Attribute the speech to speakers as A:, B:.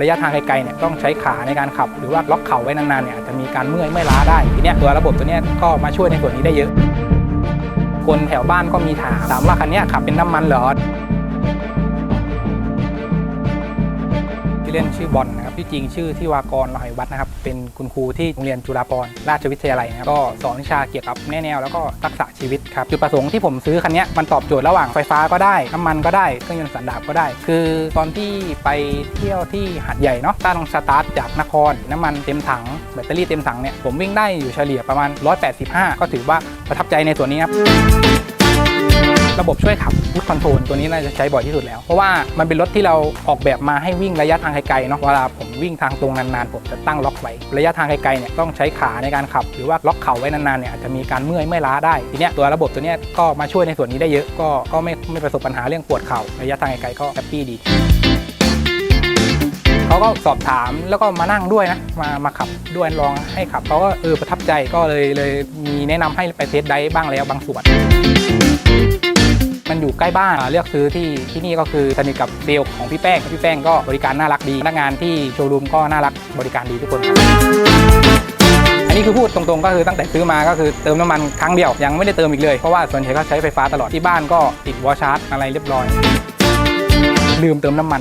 A: ระยะทางไกลๆเนี่ยต้องใช้ขาในการขับ หรือว่าล็อกเข่าไว้นานๆเนี่ยอาจจะมีการเมื่อยเมื่อยล้าได้ทีเนี้ยตัวระบบตัวเนี้ยก็มาช่วยในส่วนนี้ได้เยอะ คนแถวบ้านก็มีถามถามว่าคันเนี้ยขับเป็นน้ำมันเหรอ ที่เล่นชื่อบอลนะครับที่จริงชื่อที่วากรลอยวัดนะครับ เป็นคุณครูที่โรงเรียนจุฬาภรณราชวิทยาลัยนะครับก็สอนวิชาเกี่ยวกับแน่แนวแล้วก็ทักษะชีวิตครับจุดประสงค์ที่ผมซื้อคันนี้มันตอบโจทย์ระหว่างไฟฟ้าก็ได้น้ำมันก็ได้เครื่องยนต์สันดาปก็ได้ คือตอนที่ไปเที่ยวที่หาดใหญ่เนาะตั้งสตาร์ทจากนคร น้ำมันเต็มถังแบตเตอรี่เต็มถังเนี่ยผมวิ่งได้อยู่เฉลี่ยประมาณ 185 ก็ถือว่าประทับใจในส่วนนี้ครับ ระบบช่วยขับพุทคอนโทรลตัวนี้น่าจะใช้บ่อยที่สุดแล้ว เพราะว่ามันเป็นรถที่เราออกแบบมาให้วิ่งระยะทางไกลๆเนาะเวลาผมวิ่งทางตรงนานๆ ผมจะตั้งล็อกไว้ ระยะทางไกลๆเนี่ยต้องใช้ขาในการขับ หรือว่าล็อกเข่าไว้นานๆเนี่ยอาจจะมีการเมื่อยเมื่อยล้าได้ทีเนี้ยตัวระบบตัวเนี้ยก็มาช่วยในส่วนนี้ได้เยอะก็ก็ไม่ไม่ประสบปัญหาเรื่องปวดเข่าระยะทางไกลๆก็แฮปปี้ดีเขาก็สอบถามแล้วก็มานั่งด้วยนะ มามาขับด้วยลองให้ขับเขาก็เออประทับใจก็เลยเลยมีแนะนำให้ไปเทสไดฟ์บ้างแล้วบางส่วน มันอยู่ใกล้บ้านเลือกซื้อที่ที่นี่ก็คือสนิทกับเซลล์ของพี่แป้งพี่แป้งก็บริการน่ารักดีพนักงานที่โชว์รูมก็น่ารักบริการดีทุกคนครับอันนี้คือพูดตรงๆ ก็คือตั้งแต่ซื้อมาก็คือเติมน้ำมันครั้งเดียวยังไม่ได้เติมอีกเลยเพราะว่าส่วนใหญ่ก็ใช้ไฟฟ้าตลอดที่บ้านก็ติดวอชาร์จอะไรเรียบร้อย ลืมเติมน้ำมัน